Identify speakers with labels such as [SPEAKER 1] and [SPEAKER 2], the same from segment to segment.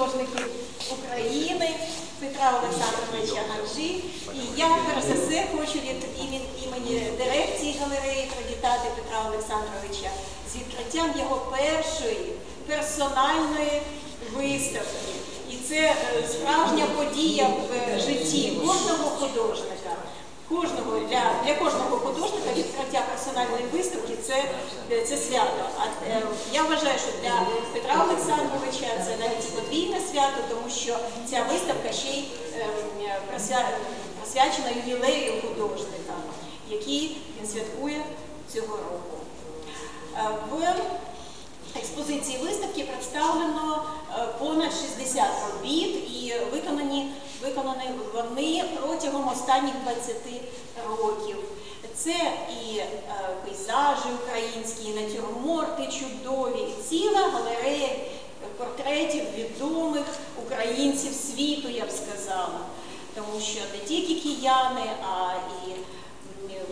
[SPEAKER 1] художників України Петра Олександровича Ганжі. І я перш за все хочу від імені, дирекції галереї привітати Петра Олександровича з відкриттям його першої персональної виставки. І це е, справжня подія в житті кожного художника. Кожного для, для кожного художника відкриття персональної виставки це, це свято. А е, я вважаю, що для Петра Олександровича це навіть подвійне свято, тому що ця виставка ще й е, присвя- присвячена ювілею художника, який він святкує цього року. Е, В експозиції виставки представлено е, понад 60 робіт і виконані, виконані вони протягом останніх 20 років. Це і е, пейзажі українські, і натюрморти чудові, і ціла галерея портретів відомих українців світу, я б сказала. Тому що не тільки кияни, а і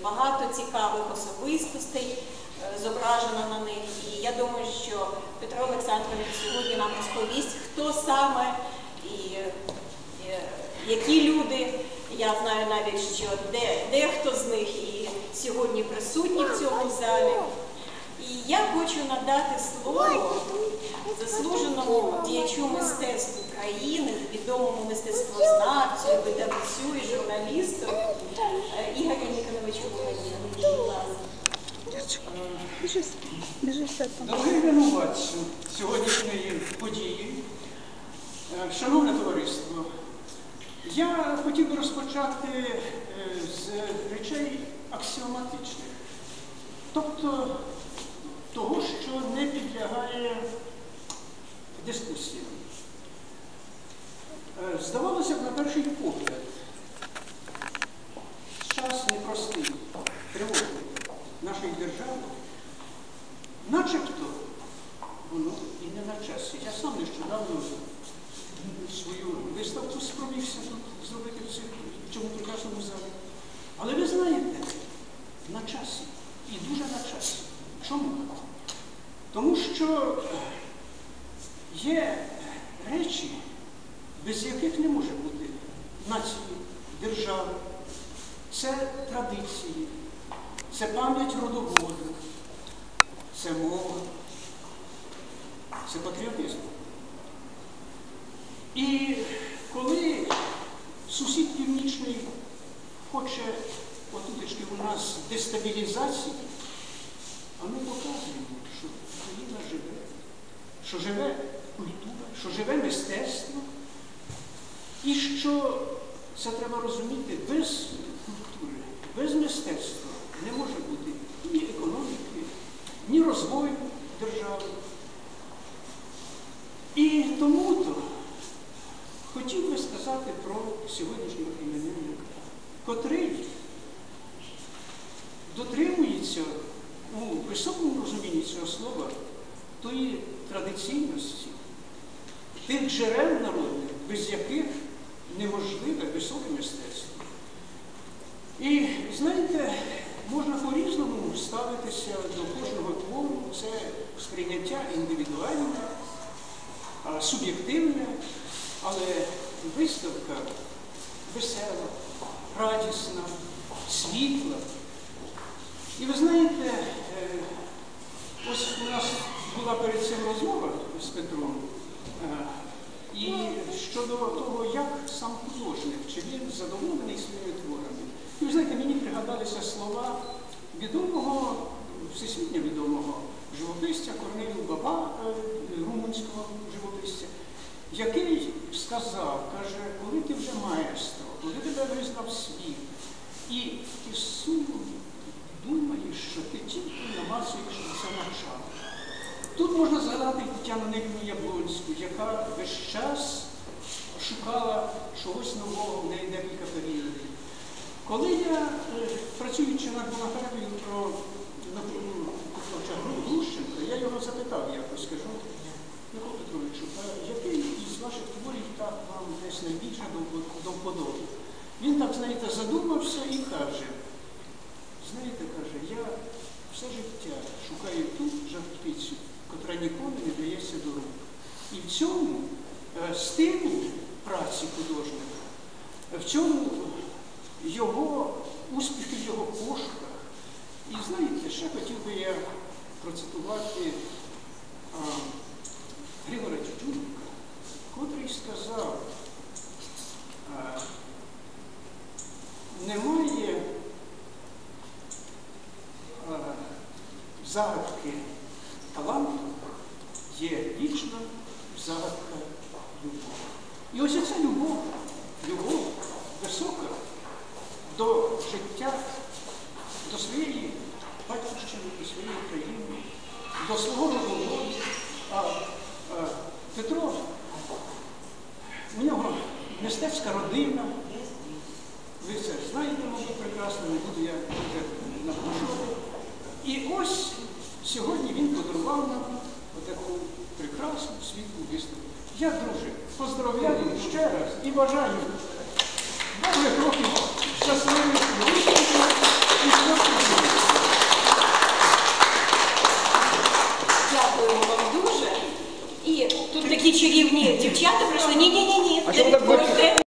[SPEAKER 1] багато цікавих особистостей е, зображено на них. І я думаю, що Петро Олександрович сьогодні нам розповість, хто саме які люди. Я знаю навіть, що де, дехто з них і сьогодні присутні в цьому залі. І я хочу надати слово заслуженому діячу мистецтв України, відомому мистецтвознавцю, видавцю і журналісту е, Ігорю
[SPEAKER 2] там.
[SPEAKER 3] Дорогий винуватцю сьогоднішньої події, е, шановне товариство, я хотів би розпочати е, з речей аксіоматичних, тобто того, що не підлягає дискусіям. Е, Здавалося б, на перший погляд, час непростий, тривожний нашої держави, начебто воно і не на часі. Я сам нещодавно свою спромігся зробити в цьому прекрасному залі. Але ви знаєте, на часі. І дуже на часі. Чому? Тому що є речі, без яких не може бути нації, держави. Це традиції, це пам'ять родоводу, це мова, це патріотизм. І хоче отутечки у нас дестабілізації, а ми показуємо, що Україна живе, що живе культура, що живе мистецтво, і що це треба розуміти без культури, без мистецтва не може бути ні економіки, ні розвою держави. І тому-то хотів би сказати про сьогоднішнього іменинника, котрий дотримується у високому розумінні цього слова тої традиційності, тих джерел народних, без яких неможливе високе мистецтво. І знаєте, можна по-різному ставитися до кожного твору, це сприйняття індивідуальне, суб'єктивне, але виставка весела, радісна, світла. І ви знаєте, е, ось у нас була перед цим розмова з Петром. е, І щодо того, як сам художник, чи він задоволений своїми творами. І ви знаєте, мені пригадалися слова відомого, всесвітньо відомого живописця Корнелію Баба, е, румунського живописця, який сказав, каже, коли ти вже маєстро, коли тебе визнав світ, і ти сумом думаєш, що ти тільки намацуєш це начало. Тут можна згадати Тетяну Никну Яблонську, яка весь час шукала чогось нового, в неї декілька періодів. Коли я, е, працюючи над монографією про ну, Петровича Глущенка, я його запитав якось, кажу, Микола Петровичу, а який із ваших творів так вам десь найбільше до- до вподоби? Він так, знаєте, задумався і каже, знаєте, каже, я все життя шукаю ту ніколи не дається до рук. І в цьому е, стилю праці художника, в цьому його успіхи в його пошуках. І знаєте, ще хотів би я процитувати Григора Тютюнника, котрий сказав, а, немає а, загадки таланту, є вічна загадка любові. І ось ця любов, любов висока до життя, до своєї батьківщини і своєї країни, до свого роду. А, а Петро, у нього мистецька родина. Ви це знаєте, мабуть, прекрасно, не буду я наголошувати. І ось сьогодні він подарував нам отаку прекрасну світлу виставку. Я, друже, поздравляю ще раз і бажаю довгих років щасливих